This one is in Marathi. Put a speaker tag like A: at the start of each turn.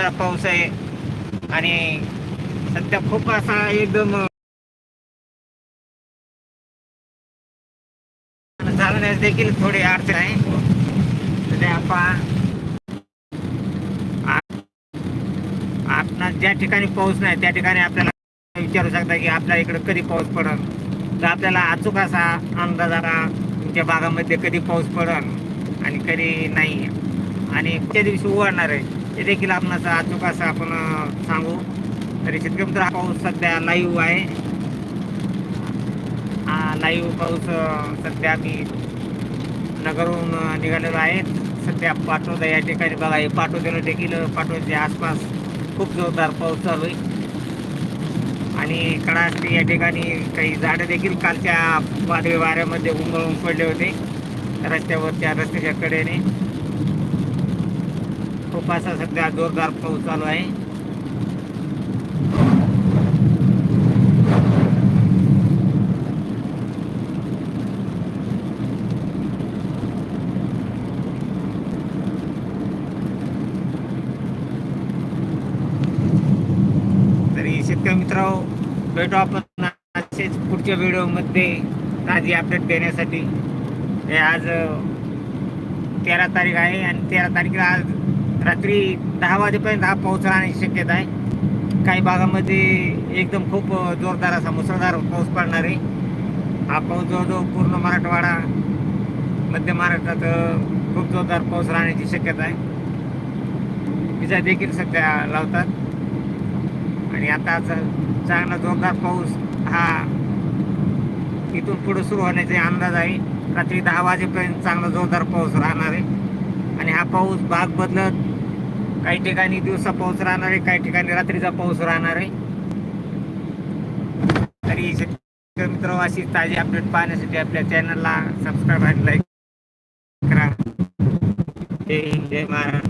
A: जोरदार पाऊस आहे. आणि सध्या खूप असा एकदम चालण्यास देखील थोडी अडचण आहे. सध्या आपण ज्या ठिकाणी पाऊस नाही त्या ठिकाणी आपल्याला विचारू शकता की आपल्या इकडे कधी पाऊस पडल. तर आपल्याला अचूक असा अंदाज आला तुमच्या भागामध्ये कधी पाऊस पडल आणि कधी नाही. आणि त्या दिवशी उघडणार आहे. ते देखील आपणास अचूक असं आपण सांगू. तरी शेतकरी मित्र हा पाऊस सध्या लाईव्ह आहे. हा लाईव्ह पाऊस सध्या मी नगरहून निघालेलो आहे. सध्या पाटोदा या ठिकाणी बघा आहे पाटोद्याला देखील पाटोद्याच्या आसपास खूप जोरदार पाऊस चालू आहे. आणि कडाष्टी या ठिकाणी काही झाडं देखील कालच्या वादळी वाऱ्यामध्ये उमळून पडले होते. रस्त्यावर त्या रस्त्याच्या कडेने. खूप असा सध्या जोरदार पाऊस चालू आहे. तरी शेतकरी मित्र भेटू आपण असेच पुढच्या व्हिडिओमध्ये ताजी अपडेट देण्यासाठी. हे आज तेरा तारीख आहे आणि तेरा तारखेला आज रात्री दहा वाजेपर्यंत हा पाऊस राहण्याची शक्यता आहे. काही भागामध्ये एकदम खूप जोरदार असा मुसळधार पाऊस पडणार आहे. हा पाऊस जवळजवळ पूर्ण मराठवाडा मध्य महाराष्ट्रात खूप जोरदार पाऊस राहण्याची शक्यता आहे. विजा देखील सध्या लावतात. आणि आता चांगला जोरदार पाऊस हा इथून पुढे सुरू होण्याचा अंदाज आहे. रात्री दहा वाजेपर्यंत चांगला जोरदार पाऊस राहणार आहे. आणि हा पाऊस भाग बदलत काही ठिकाणी दिवसा पाऊस राहणार आहे काही ठिकाणी रात्रीचा पाऊस राहणार आहे. तरी शेतकरी मित्र अशी ताजी अपडेट पाहण्यासाठी आपल्या चॅनलला सबस्क्राईब आणि लाईक करा. जय हिंद जय महाराष्ट्र.